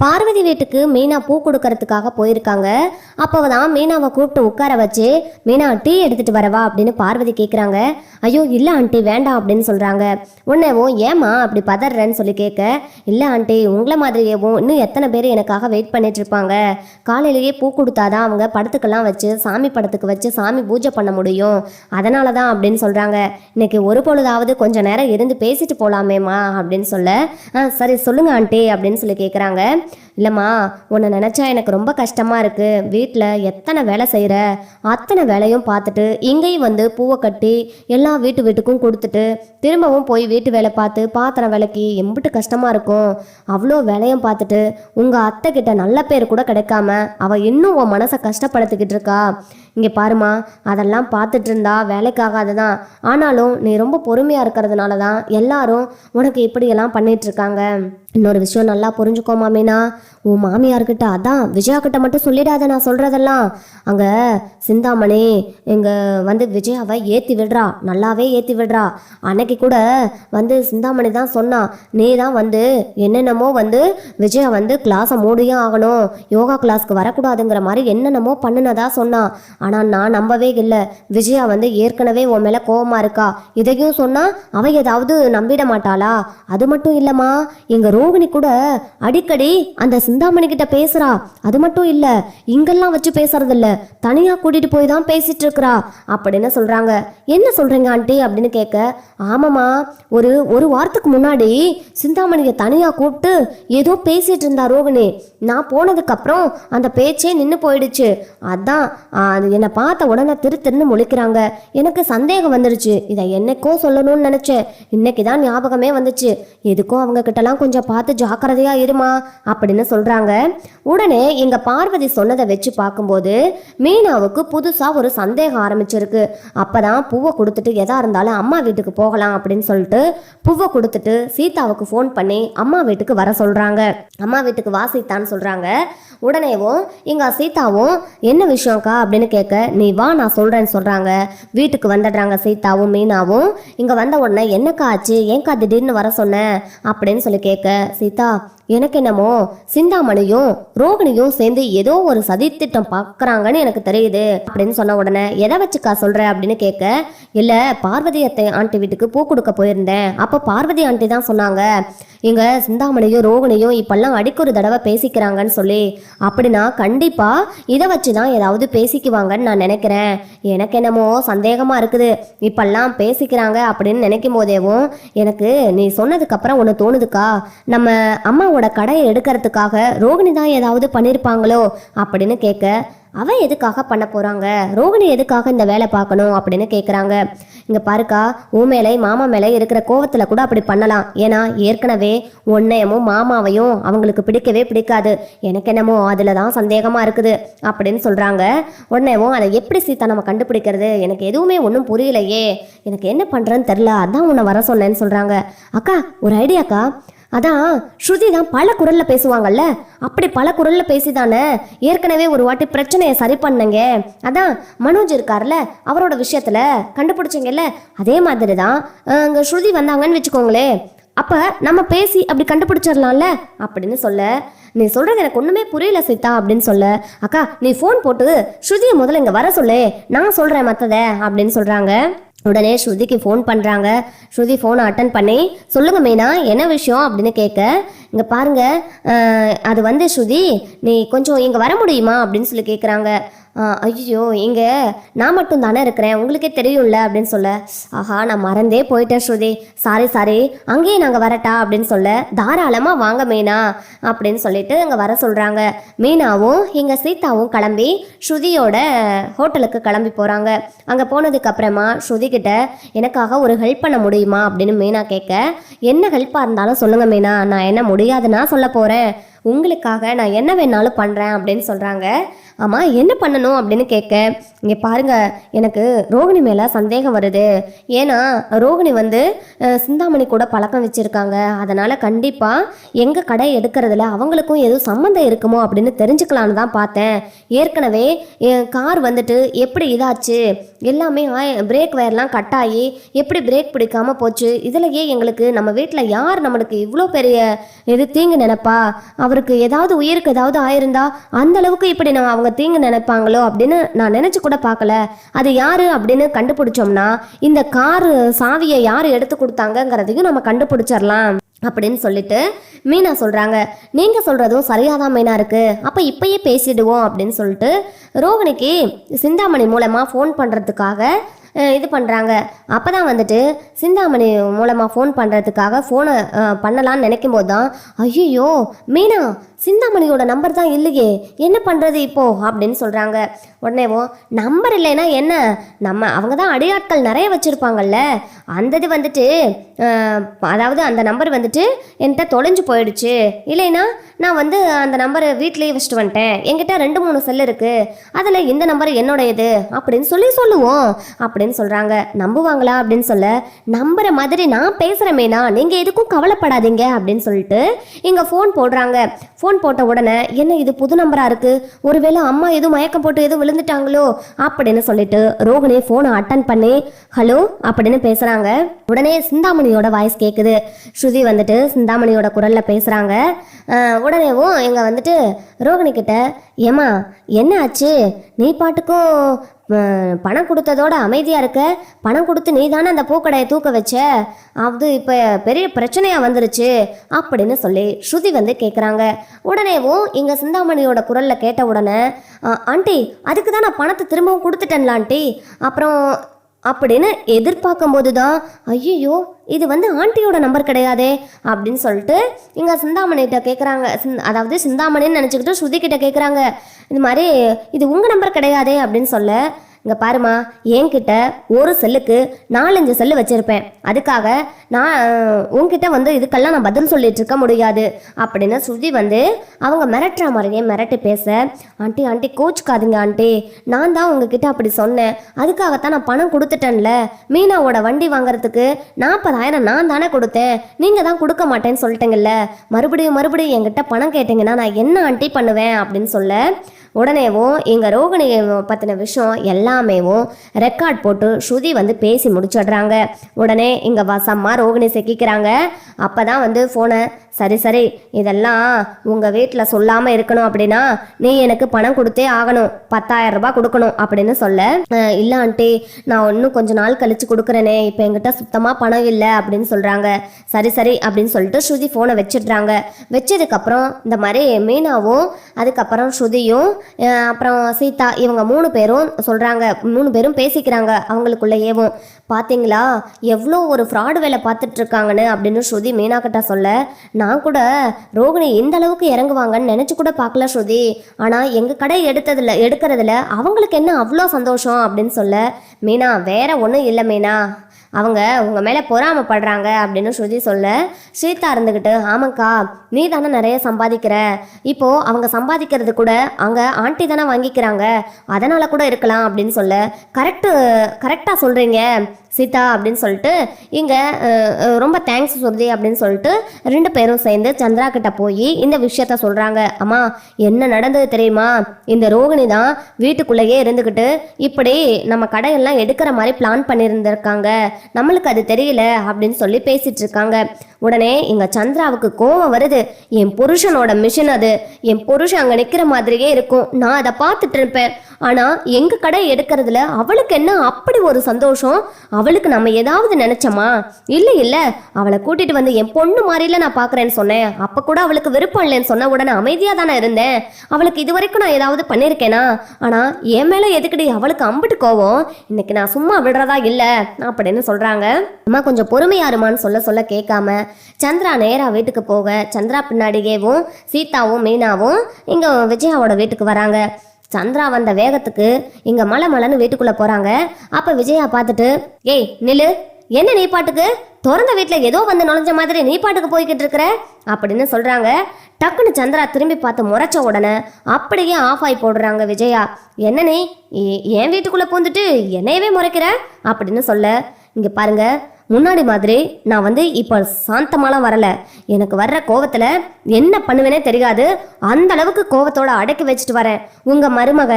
பார்வதி வீட்டுக்கு மீனா பூ கொடுக்கறதுக்காக போயிருக்காங்க. அப்போ தான் மீனாவை கூப்பிட்டு உட்கார வச்சு மீனா டீ எடுத்துட்டு வரவா? அப்படின்னு பார்வதி கேட்குறாங்க ஐயோ இல்லை ஆண்டி வேண்டாம் அப்படின்னு சொல்கிறாங்க உன்னேவும் ஏமா அப்படி பதறேன்னு சொல்லி கேட்க இல்லை ஆண்டி உங்களை மாதிரியேவும் இன்னும் எத்தனை பேர் எனக்காக வெயிட் பண்ணிட்டு இருப்பாங்க. காலையிலேயே பூ கொடுத்தாதான் அவங்க படத்துக்கெல்லாம் வச்சு சாமி படத்துக்கு வச்சு சாமி பூஜை பண்ண முடியும். அதனால தான் அப்படின்னு சொல்கிறாங்க இன்னைக்கு ஒரு பொழுதாவது கொஞ்சம் நேரம் இருந்து பேசிட்டு போகலாமேம்மா அப்படின்னு சொல்ல ஆ சரி சொல்லுங்க ஆண்டி அப்படின்னு சொல்லி கேட்குறாங்க இல்லைம்மா உன்னை நினச்சா எனக்கு ரொம்ப கஷ்டமாக இருக்குது வீட்டில் எத்தனை வேலை செய்கிற அத்தனை வேலையும் பார்த்துட்டு இங்கேயும் வந்து பூவை கட்டி எல்லா வீட்டு வீட்டுக்கும் கொடுத்துட்டு திரும்பவும் போய் வீட்டு வேலை பார்த்து பாத்திரம் விலைக்கு எம்பிட்டு கஷ்டமாக இருக்கும். அவ்வளோ வேலையும் பார்த்துட்டு உங்கள் அத்தை கிட்ட நல்ல பேர் கூட கிடைக்காம அவள் இன்னும் உன் மனசை கஷ்டப்படுத்திக்கிட்டு இருக்கா. இங்கே பாருமா அதெல்லாம் பார்த்துட்டு இருந்தா வேலைக்காகாது தான் ஆனாலும் நீ ரொம்ப பொறுமையாக இருக்கிறதுனால தான் எல்லாரும் உனக்கு இப்படியெல்லாம் பண்ணிகிட்ருக்காங்க இருக்காங்க. இன்னொரு விஷயம் நல்லா புரிஞ்சுக்கோமா மீனா உன் மாமியார்கிட்ட அதான் விஜயா கிட்ட மட்டும் சொல்லிடாத நான் சொல்கிறதெல்லாம் அங்கே சிந்தாமணி இங்கே வந்து விஜயாவை ஏற்றி விடுறா. நல்லாவே ஏற்றி விடுறா. அன்னைக்கு கூட வந்து சிந்தாமணி தான் சொன்னான் நீ தான் வந்து என்னென்னமோ வந்து விஜயா வந்து கிளாஸை மூடியும் ஆகணும். யோகா கிளாஸ்க்கு வரக்கூடாதுங்கிற மாதிரி என்னென்னமோ பண்ணுனதா சொன்னான் ஆனால் நான் நம்பவே இல்லை. விஜயா வந்து ஏற்கனவே உன் மேலே கோவமா இருக்கா. இதையும் சொன்னா அவ ஏதாவது நம்பிட மாட்டாளா? அது மட்டும் இல்லைம்மா. எங்க ரோகிணி கூட அடிக்கடி அந்த சிந்தாமணி கிட்ட பேசுறா. அது மட்டும் இல்ல இங்கெல்லாம் வச்சு பேசுறது இல்ல தனியா கூட்டிட்டு போய் தான் பேசிட்டு இருக்கிறா அப்படின்னு சொல்றாங்க. என்ன சொல்றீங்க ஆண்டி? அப்படின்னு கேட்க ஆமாம்மா ஒரு ஒரு வாரத்துக்கு முன்னாடி சிந்தாமணியை தனியா கூப்பிட்டு ஏதோ பேசிட்டு இருந்தா ரோகிணி. நான் போனதுக்கு அப்புறம் அந்த பேச்சே நின்று போயிடுச்சு. அதான் அது என்னை பார்த்த உடனே திரு திருன்னு முழிக்கிறாங்க. எனக்கு சந்தேகம் வந்துடுச்சு இதை என்னைக்கோ சொல்லணும்னு நினைச்சேன். இன்னைக்கு தான் ஞாபகமே வந்துச்சு. எதுக்கும் அவங்க கிட்டலாம் கொஞ்சம் பார்த்து ஜாக்கிரதையா இருமா அப்படின்னு சொல்றாங்க. உடனே எங்க பார்வதி சொன்னதை வச்சு பார்க்கும்போது மீனாவுக்கு புதுசா ஒரு சந்தேகம் ஆரம்பிச்சிருக்கு. அப்பதான் பூவை கொடுத்துட்டு எதா இருந்தாலும் அம்மா வீட்டுக்கு போகலாம் அப்படின்னு சொல்லிட்டு பூவை கொடுத்துட்டு சீதாவுக்கு ஃபோன் பண்ணி அம்மா வீட்டுக்கு வர சொல்றாங்க. அம்மா வீட்டுக்கு வா சீதான்னு சொல்றாங்க. உடனேவும் இங்கே சீதாவும் என்ன விஷயம்க்கா? அப்படின்னு கேட்க நீ வா நான் சொல்றேன்னு சொல்றாங்க. வீட்டுக்கு வந்துடுறாங்க சீதாவும் மீனாவும். இங்க வந்த உடனே என்னக்கா ஆச்சு? ஏன்க்கா திடீர்னு வர சொன்ன? அப்படின்னு சொல்லி கேட்க சீதா எனக்கு என்னமோ சிந்தாமணியும் ரோகிணியும் சேர்ந்து ஏதோ ஒரு சதித்திட்டம் பார்க்கறாங்கன்னு எனக்கு தெரியுது அப்படின்னு சொன்ன உடனே எதை வச்சுக்கா சொல்ற? அப்படின்னு கேட்க இல்லை பார்வதி அத்தை ஆண்டி வீட்டுக்கு பூ கொடுக்க போயிருந்தேன். அப்போ பார்வதி ஆண்டி தான் சொன்னாங்க. இங்க சிந்தாமணியும் ரோகிணியும் இப்பெல்லாம் அடிக்க ஒரு தடவை பேசிக்கிறாங்கன்னு சொல்லி அப்படின்னா கண்டிப்பா இதை வச்சு தான் ஏதாவது பேசிக்குவாங்கன்னு நான் நினைக்கிறேன். எனக்கு என்னமோ சந்தேகமா இருக்குது. இப்பெல்லாம் பேசிக்கிறாங்க அப்படின்னு நினைக்கும் போதேவும் எனக்கு நீ சொன்னதுக்கு அப்புறம் ஒன்று தோணுதுக்கா? நம்ம அம்மாவோட கடையை எடுக்கிறதுக்காக ரோகிணி தான் ஏதாவது பண்ணியிருப்பாங்களோ அப்படின்னு கேட்க அவன் எதுக்காக பண்ண போகிறாங்க ரோகிணி எதுக்காக இந்த வேலை பார்க்கணும் அப்படின்னு கேட்குறாங்க இங்கே பாருக்கா உன் மேலே மாமா மேலே இருக்கிற கோவத்தில் கூட அப்படி பண்ணலாம். ஏன்னா ஏற்கனவே உன்னையமும் மாமாவையும் அவங்களுக்கு பிடிக்கவே பிடிக்காது. எனக்கு என்னமோ அதில் தான் சந்தேகமாக இருக்குது அப்படின்னு சொல்கிறாங்க உடனேவும் அதை எப்படி சீதா நம்ம கண்டுபிடிக்கிறது? எனக்கு எதுவுமே ஒன்றும் புரியலையே. எனக்கு என்ன பண்ணுறேன்னு தெரில அதான் உன்னை வர சொன்னேன்னு சொல்கிறாங்க அக்கா ஒரு ஐடியாக்கா அதான் ஸ்ருதி தான் பல குரல்ல பேசுவாங்கல்ல? அப்படி பல குரல்ல பேசிதானே? ஏற்கனவே ஒரு வாட்டி பிரச்சனையை சரி பண்ணங்க. அதான் மனோஜ் இருக்கார்ல அவரோட விஷயத்துல கண்டுபிடிச்சிங்கல்ல? அதே மாதிரி தான் அங்கே ஸ்ருதி வந்தாங்கன்னு வச்சுக்கோங்களே அப்ப நம்ம பேசி அப்படி கண்டுபிடிச்சிடலாம்ல அப்படின்னு சொல்ல நீ சொல்றது எனக்கு ஒண்ணுமே புரியல சீதா அப்படின்னு சொல்ல அக்கா நீ ஃபோன் போட்டு ஸ்ருதியை முதல்ல இங்க வர சொல்லு. நான் சொல்றேன் மத்தத அப்படின்னு சொல்றாங்க. உடனே ஸ்ருதிக்கு ஃபோன் பண்ணுறாங்க ஸ்ருதி ஃபோனை அட்டன் பண்ணி சொல்லுங்கள் மீனா என்ன விஷயம்? அப்படின்னு கேட்க இங்கே பாருங்க அது வந்து ஸ்ருதி நீ கொஞ்சம் இங்கே வர முடியுமா? அப்படின்னு சொல்லி கேட்குறாங்க ஐயோ இங்கே நான் மட்டும் தானே இருக்கிறேன். உங்களுக்கே தெரியும்ல அப்படின்னு சொல்ல. ஆஹா நான் மறந்தே போயிட்டேன் ஸ்ருதி. சாரி சாரி அங்கேயே நாங்கள் வரட்டா அப்படின்னு சொல்ல. தாராளமாக வாங்க மீனா அப்படின்னு சொல்லிட்டு அங்கே வர சொல்கிறாங்க மீனாவும் எங்கள் சீதாவும் கிளம்பி ஸ்ருதியோட ஹோட்டலுக்கு கிளம்பி போகிறாங்க அங்கே போனதுக்கப்புறமா ஸ்ருதி கிட்ட எனக்காக ஒரு ஹெல்ப் பண்ண முடியுமா? அப்படின்னு மீனா கேட்க என்ன ஹெல்ப்பாக இருந்தாலும் சொல்லுங்கள் மீனா. நான் என்ன முடியாதுன்னா சொல்ல போகிறேன் உங்களுக்காக நான் என்ன வேணாலும் பண்ணுறேன் அப்படின்னு சொல்கிறாங்க ஆமாம் என்ன பண்ணணும் அப்படின்னு கேட்க இங்கே பாருங்க எனக்கு ரோகிணி மேலே சந்தேகம் வருது. ஏன்னா ரோகிணி வந்து சிந்தாமணி கூட பழக்கம் வச்சுருக்காங்க. அதனால் கண்டிப்பாக எங்கள் கடை எடுக்கிறதுல அவங்களுக்கும் எதுவும் சம்மந்தம் இருக்குமோ அப்படின்னு தெரிஞ்சுக்கலான்னு தான் பார்த்தேன். ஏற்கனவே என் கார் வந்துட்டு எப்படி இதாச்சு எல்லாமே பிரேக் வயர்லாம் கட் ஆகி எப்படி பிரேக் பிடிக்காமல் போச்சு இதுலயே எங்களுக்கு நம்ம வீட்டில் யார் நம்மளுக்கு இவ்வளோ பெரிய இது தீங்கு நினைப்பா? அவருக்கு ஏதாவது உயிருக்கு ஏதாவது ஆயிருந்தா அந்த அளவுக்கு இப்படி நான் அவங்க தீங்கு நினைப்பாங்களோ அப்படின்னு நான் நினைச்சு கூட பார்க்கல. அது யாரு அப்படின்னு கண்டுபிடிச்சோம்னா இந்த கார் சாவியை யார் எடுத்து கொடுத்தாங்கங்கிறதையும் நம்ம கண்டுபிடிச்சிடலாம் அப்படின்னு சொல்லிட்டு மீனா சொல்றாங்க. நீங்க சொல்றதும் சரியாதான் மீனா இருக்கு. அப்ப இப்பயே பேசிடுவோம் அப்படின்னு சொல்லிட்டு ரோகிணிக்கு சிந்தாமணி மூலமா ஃபோன் பண்றதுக்காக இது பண்ணுறாங்க அப்போ தான் வந்துட்டு சிந்தாமணி மூலமாக ஃபோன் பண்ணுறதுக்காக ஃபோனை பண்ணலான்னு நினைக்கும் போது தான் ஐயோ மீனா சிந்தாமணியோட நம்பர் தான் இல்லையே. என்ன பண்ணுறது இப்போ? அப்படின்னு சொல்கிறாங்க உடனேவோ நம்பர் இல்லைன்னா என்ன? நம்ம அவங்க தான் அடியாட்கள் நிறைய வச்சுருப்பாங்கல்ல. அந்த இது வந்துட்டு அதாவது அந்த நம்பர் வந்துட்டு என்கிட்ட தொலைஞ்சு போயிடுச்சு. இல்லைன்னா நான் வந்து அந்த நம்பரை வீட்லேயே வச்சுட்டு வந்துட்டேன். என்கிட்ட ரெண்டு மூணு செல் இருக்குது அதில் இந்த நம்பர் என்னோடையது? அப்படின்னு சொல்லி சொல்லுவோம். அப்படின்னு சொல்கிறாங்க நம்புவாங்களா அப்படின்னு சொல்ல நம்புற மாதிரி நான் பேசுகிறமேனா நீங்கள் எதுக்கும் கவலைப்படாதீங்க. அப்படின்னு சொல்லிட்டு இங்கே ஃபோன் போடுறாங்க. ஃபோன் போட்ட உடனே என்ன இது புது நம்பராக இருக்கு? ஒருவேளை அம்மா எதுவும் மயக்கம் போட்டு எதுவும் விழுந்துட்டாங்களோ? அப்படின்னு சொல்லிட்டு ரோகிணி ஃபோனை அட்டன் பண்ணி ஹலோ? அப்படின்னு பேசுகிறாங்க உடனே சிந்தாமணியோட வாய்ஸ் கேட்குது ஸ்ருதி வந்துட்டு சிந்தாமணியோட குரல்ல பேசுகிறாங்க உடனேவும் எங்க வந்துட்டு ரோகிணி கிட்ட ஏமா என்ன ஆச்சு? நீ பாட்டுக்கும் பணம் கொடுத்ததோட அமைதியாக இருக்க பணம் கொடுத்து நீ தானே அந்த பூக்கடையை தூக்க வச்ச? அது இப்போ பெரிய பிரச்சனையாக வந்துருச்சு அப்படின்னு சொல்லி ஸ்ருதி வந்து கேட்குறாங்க உடனேவும் இங்கே சிந்தாமணியோட குரலில் கேட்ட உடனே ஆண்டி அதுக்கு தான் நான் பணத்தை திரும்பவும் கொடுத்துட்டேன்ல ஆண்டி அப்புறம் அப்படின்னு எதிர்பார்க்கும் போது தான் ஐயோ இது வந்து ஆண்டியோட நம்பர் கிடையாதே அப்படின்னு சொல்லிட்டு இங்கே சிந்தாமணிகிட்ட கேட்குறாங்க அதாவது சிந்தாமணின்னு நினச்சிக்கிட்டு ஸ்ருதி கிட்ட கேட்குறாங்க இது மாதிரி இது உங்கள் நம்பர் கிடையாதே அப்படின்னு சொல்ல இங்கே பாருமா என்கிட்ட ஒரு செல்லுக்கு நாலஞ்சு செல்லு வச்சுருப்பேன். அதுக்காக நான் உங்ககிட்ட உன்கிட்ட வந்து இதுக்கெல்லாம் நான் பதில் சொல்லிட்டு இருக்க முடியாது. அப்படின்னு ஸ்ருதி வந்து அவங்க மிரட்டுற மாதிரியே மிரட்டி பேச ஆண்டி ஆண்டி கோச்சுக்காதீங்க ஆண்டி. நான் தான் உங்ககிட்ட அப்படி சொன்னேன். அதுக்காகத்தான் நான் பணம் கொடுத்துட்டேன்ல. மீனாவோட வண்டி வாங்குறதுக்கு நாற்பதாயிரம் நான் தானே கொடுத்தேன். நீங்கள் தான் கொடுக்க மாட்டேன்னு சொல்லிட்டேங்கல்ல. மறுபடியும் மறுபடியும் என்கிட்ட பணம் கேட்டிங்கன்னா நான் என்ன ஆண்டி பண்ணுவேன்? அப்படின்னு சொல்ல உடனேவும் எங்கள் ரோகிணி பற்றின விஷயம் எல்லாமேவும் ரெக்கார்ட் போட்டு ஸ்ருதி வந்து பேசி முடிச்சிடுறாங்க. உடனே இங்கே வசம்மா ரோகிணி செக்கிக்கிறாங்க. அப்போ தான் வந்து ஃபோனை சரி சரி இதெல்லாம் உங்கள் வீட்டில் சொல்லாமல் இருக்கணும் அப்படின்னா நீ எனக்கு பணம் கொடுத்தே ஆகணும். பத்தாயிரம் ரூபாய் கொடுக்கணும் அப்படின்னு சொல்ல. இல்லை ஆண்டி நான் இன்னும் கொஞ்ச நாள் கழித்து கொடுக்குறேனே. இப்போ எங்கிட்ட சுத்தமாக பணம் இல்லை அப்படின்னு சொல்கிறாங்க சரி சரி அப்படின்னு சொல்லிட்டு ஸ்ருதி ஃபோனை வச்சிடுறாங்க. வச்சதுக்கப்புறம் இந்த மாதிரி மீனாவும் அதுக்கப்புறம் ஸ்ருதியும் அப்புறம் சீதா இவங்க மூணு பேரும் சொல்கிறாங்க மூணு பேரும் பேசிக்கிறாங்க அவங்களுக்குள்ளேயேவும். பார்த்தீங்களா எவ்வளோ ஒரு ஃப்ராடு வேலை பார்த்துட்ருக்காங்கன்னு அப்படின்னு ஸ்ருதி மீனாக்கிட்ட சொல்ல நான் கூட ரோகிணி இந்த அளவுக்கு இறங்குவாங்கன்னு நினச்சி கூட பார்க்கல ஸ்ருதி. ஆனால் எங்கள் கடை எடுத்ததில் எடுக்கிறதுல அவங்களுக்கு என்ன அவ்வளோ சந்தோஷம் அப்படின்னு சொல்ல மீனா வேற ஒன்றும் இல்லை மீனா. அவங்க உங்கள் மேலே பொறாமப்படுறாங்க அப்படின்னு ஸ்ருதி சொல்ல ஸ்ரீதா இருந்துக்கிட்டு ஆமாக்கா நீ தானே நிறைய சம்பாதிக்கிற. இப்போது அவங்க சம்பாதிக்கிறது கூட அங்கே ஆண்டி தானே வாங்கிக்கிறாங்க. அதனால் கூட இருக்கலாம் அப்படின்னு சொல்ல. கரெக்டு கரெக்டாக சொல்கிறீங்க சீதா அப்படின்னு சொல்லிட்டு இங்கே ரொம்ப தேங்க்ஸ் சுருதி அப்படின்னு சொல்லிட்டு ரெண்டு பேரும் சேர்ந்து சந்திரா கிட்ட போய் இந்த விஷயத்த சொல்கிறாங்க அம்மா என்ன நடந்தது தெரியுமா? இந்த ரோகிணி தான் வீட்டுக்குள்ளேயே இருந்துக்கிட்டு இப்படி நம்ம கடையெல்லாம் எடுக்கிற மாதிரி பிளான் பண்ணியிருந்திருக்காங்க. நம்மளுக்கு அது தெரியல அப்படின்னு சொல்லி பேசிட்டு இருக்காங்க. உடனே இங்க சந்திராவுக்கு கோவம் வருது. என் புருஷனோட மிஷின் அது. என் புருஷன் அங்க நிக்கிற மாதிரியே இருக்கும். நான் அதை பார்த்துட்டு இருப்பேன். ஆனா எங்க கடை எடுக்கிறதுல அவளுக்கு என்ன அப்படி ஒரு சந்தோஷம்? அவளுக்கு நம்ம ஏதாவது நினைச்சோமா? இல்லை இல்லை. அவளை கூட்டிட்டு வந்து என் பொண்ணு மாதிரில நான் பார்க்குறேன்னு சொன்னேன். அப்போ கூட அவளுக்கு விருப்பம் இல்லைன்னு சொன்ன உடனே அமைதியாக தானே இருந்தேன். அவளுக்கு இது வரைக்கும் நான் ஏதாவது பண்ணியிருக்கேனா? ஆனால் என் மேலே எதுக்கடி அவளுக்கு அம்பிட்டு கோவம்? இன்னைக்கு நான் சும்மா விடுறதா இல்லை? அப்படின்னு சொல்கிறாங்க அம்மா கொஞ்சம் பொறுமையாருமான்னு சொல்ல சொல்ல கேட்காம சந்திரா நேரா வீட்டுக்கு போக சந்திரா பின்னாடியேவும் சீதாவும் மீனாவும் இங்கே விஜயாவோட வீட்டுக்கு வராங்க. சந்திரா வந்த வேகத்துக்கு இங்க மலை மலைன்னு வீட்டுக்குள்ள போறாங்க. அப்ப விஜயா பார்த்துட்டு ஏய் நில்லு. என்ன நீ பாட்டுக்கு? திறந்த வீட்டில் ஏதோ வந்து நுழைஞ்ச மாதிரி நீ பாட்டுக்கு போய்கிட்டு இருக்கிற? அப்படின்னு சொல்றாங்க. டக்குன்னு சந்திரா திரும்பி பார்த்து முறைச்ச உடனே அப்படியே ஆஃப் ஆகி போடுறாங்க விஜயா. என்ன நீ? எ- என் வீட்டுக்குள்ள பூந்துட்டு என்னையவே முறைக்கிற? அப்படின்னு சொல்ல இங்க பாருங்க. முன்னாடி மாதிரி நான் வந்து இப்போ சாந்தமாலாம் வரல. எனக்கு வர்ற கோவத்தில் என்ன பண்ணுவேனே தெரியாது. அந்த அளவுக்கு கோவத்தோட அடக்கி வச்சுட்டு வரேன். உங்கள் மருமக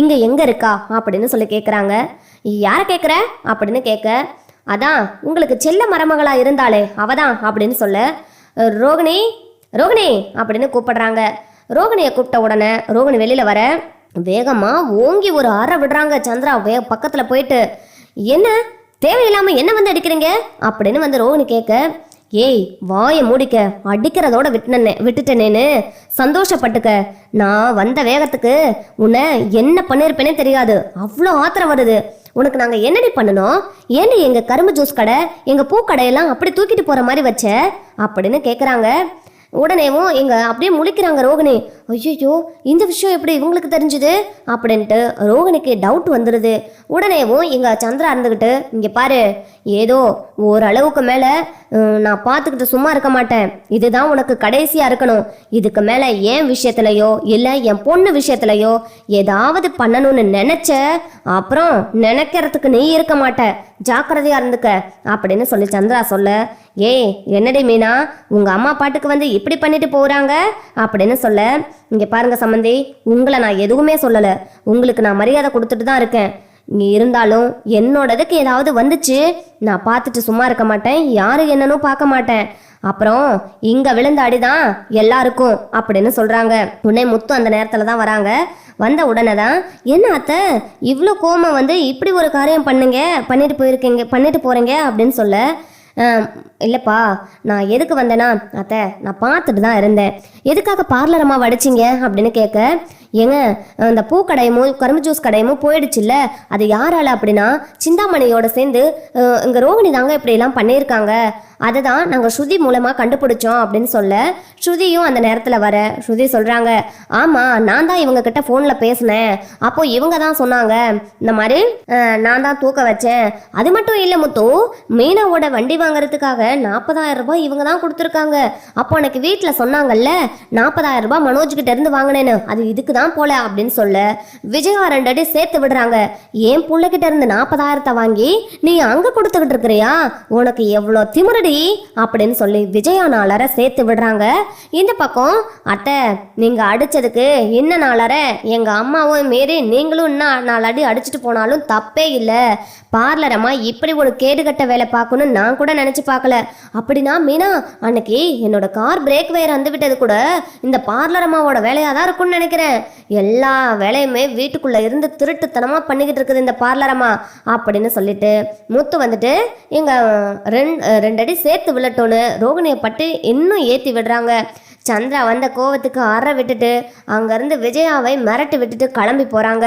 இங்கே எங்கே இருக்கா? அப்படின்னு சொல்லி கேட்குறாங்க யாரை கேட்குற அப்படின்னு கேட்க அதான் உங்களுக்கு செல்ல மருமகளாக இருந்தாளே அவதான் அப்படின்னு சொல்ல. ரோகிணி ரோகிணி அப்படின்னு கூப்பிடுறாங்க. ரோகிணியை கூப்பிட்ட உடனே ரோகிணி வெளியில் வர. வேகமாக ஓங்கி ஒரு அறை விடுறாங்க சந்திரா. வே பக்கத்தில் போயிட்டு என்ன? தேவையில்லாம என்ன வந்து அடிக்கிறீங்க? அப்படின்னு வந்து ரோகிணி கேட்க ஏய் வாயை மூடிக்க அடிக்கிறதோட விட்டுனே விட்டுட்டேனேன்னு சந்தோஷப்பட்டுக்க. நான் வந்த வேகத்துக்கு உன்னை என்ன பண்ணிருப்பேனே தெரியாது. அவ்வளோ ஆத்திரம் வருது. உனக்கு நாங்கள் என்னடி பண்ணணும்? ஏன்னு எங்கள் கரும்பு ஜூஸ் கடை எங்கள் பூக்கடையெல்லாம் அப்படி தூக்கிட்டு போகிற மாதிரி வச்ச? அப்படின்னு கேட்குறாங்க உடனேவும் எங்கள் அப்படியே முழிக்கிறாங்க ரோகிணி ஐயோ இந்த விஷயம் எப்படி இவங்களுக்கு தெரிஞ்சுது? அப்படின்ட்டு ரோகனுக்கு டவுட் வந்துடுது உடனேவும் எங்கள் சந்திரா இருந்துக்கிட்டு இங்கே பாரு ஏதோ ஓரளவுக்கு மேலே நான் பார்த்துக்கிட்டு சும்மா இருக்க மாட்டேன். இதுதான் உனக்கு கடைசியாக இருக்கணும். இதுக்கு மேலே என் விஷயத்துலையோ இல்லை என் பொண்ணு விஷயத்துலையோ ஏதாவது பண்ணணும்னு நினைச்ச அப்புறம் நினைக்கிறதுக்கு நீ இருக்க மாட்ட. ஜாக்கிரதையாக இருந்துக்க அப்படின்னு சொல்லி சந்திரா சொல்ல ஏய் என்னடி மீனா உங்கள் அம்மா பாட்டுக்கு வந்து இப்படி பண்ணிட்டு போகிறாங்க அப்படின்னு சொல்ல இங்க பாருங்க சம்மந்தி உங்களை நான் எதுவுமே சொல்லல. உங்களுக்கு நான் மரியாதை கொடுத்துட்டு தான் இருக்கேன். நீ இருந்தாலும் என்னோடதுக்கு ஏதாவது வந்துச்சு நான் பார்த்துட்டு சும்மா இருக்க மாட்டேன் யாரு என்னன்னு பார்க்க மாட்டேன். அப்புறம் இங்க விழுந்த அடிதான் எல்லாருக்கும் அப்படின்னு சொல்றாங்க. உடனே முத்து அந்த நேரத்துல தான் வராங்க. வந்த உடனே தான் என்ன அத்தை இவ்வளோ கோமம் வந்து இப்படி ஒரு காரியம் பண்ணுங்க பண்ணிட்டு போயிருக்கீங்க பண்ணிட்டு போறீங்க அப்படின்னு சொல்ல இல்லைப்பா நான் எதுக்கு வந்தேன்னா அத்தை நான் பார்த்துட்டு தான் இருந்தேன். எதுக்காக பார்லரமாக வடிச்சிங்க அப்படின்னு கேட்க ஏங்க அந்த பூக்கடையமும் கரும்பு ஜூஸ் கடையமும் போயிடுச்சுல்ல அது யாரால அப்படின்னா சிந்தாமணியோட சேர்ந்து இங்கே ரோகிணி தாங்க இப்படியெல்லாம் பண்ணியிருக்காங்க. அதை தான் நாங்கள் ஸ்ருதி மூலமாக கண்டுபிடிச்சோம் அப்படின்னு சொல்ல ஸ்ருதியும் அந்த நேரத்தில் வர ஸ்ருதி சொல்கிறாங்க ஆமாம் நான் தான் இவங்க கிட்ட ஃபோனில் பேசினேன். அப்போது இவங்க தான் சொன்னாங்க இந்த மாதிரி நான் தான் தூக்க வச்சேன். அது மட்டும் இல்லை முத்து மீனாவோட வண்டி வாங்குறதுக்காக நாற்பதாயிரம் ரூபாய் இவங்க தான் கொடுத்துருக்காங்க. அப்போ எனக்கு வீட்டில் சொன்னாங்கல்ல நாற்பதாயிரம் ரூபாய் மனோஜ்கிட்ட இருந்து வாங்கினேன்னு. அது இதுக்கு தான் போல அப்படின்னு சொல்ல விஜயா ரெண்டு அடி சேர்த்து விடுறாங்க. என் பிள்ளைகிட்ட இருந்து நாற்பதாயிரத்தை வாங்கி நீ அங்கே கொடுத்துக்கிட்டு இருக்கிறியா? உனக்கு எவ்வளோ திமிரடி அப்படின்னு சொல்லி விஜயா நாளர சேர்த்து விடுறாங்க. இந்த பக்கம் அத்தை நீங்க அடிச்சதுக்கு என்ன நாளர எங்க அம்மாவும் மீறி நீங்களும் இன்னும் நாலு அடி அடிச்சுட்டு போனாலும் தப்பே இல்லை. பார்லரம்மா இப்படி ஒரு கேடுகட்ட வேலை பார்க்கணும்னு நான் கூட நினைச்சு பார்க்கல. அப்படின்னா மீனா அன்னைக்கு என்னோட கார் பிரேக் வயர் வந்து விட்டது கூட இந்த பார்லர் அம்மாவோட வேலையாக தான் இருக்கும்னு நினைக்கிறேன். எல்லா வேலையுமே வீட்டுக்குள்ள இருந்து திருட்டுத்தனமா பண்ணிக்கிட்டு இருக்குது இந்த பார்லரமா அப்படின்னு சொல்லிட்டு முத்து வந்துட்டு எங்க ரெண்டு ரெண்டு அடி சேர்த்து விழட்டோன்னு ரோகிணியை பட்டு இன்னும் ஏற்றி விடுறாங்க. சந்திரா வந்த கோவத்துக்கு அற விட்டுட்டு அங்கேருந்து விஜயாவை மிரட்டி விட்டுட்டு கிளம்பி போகிறாங்க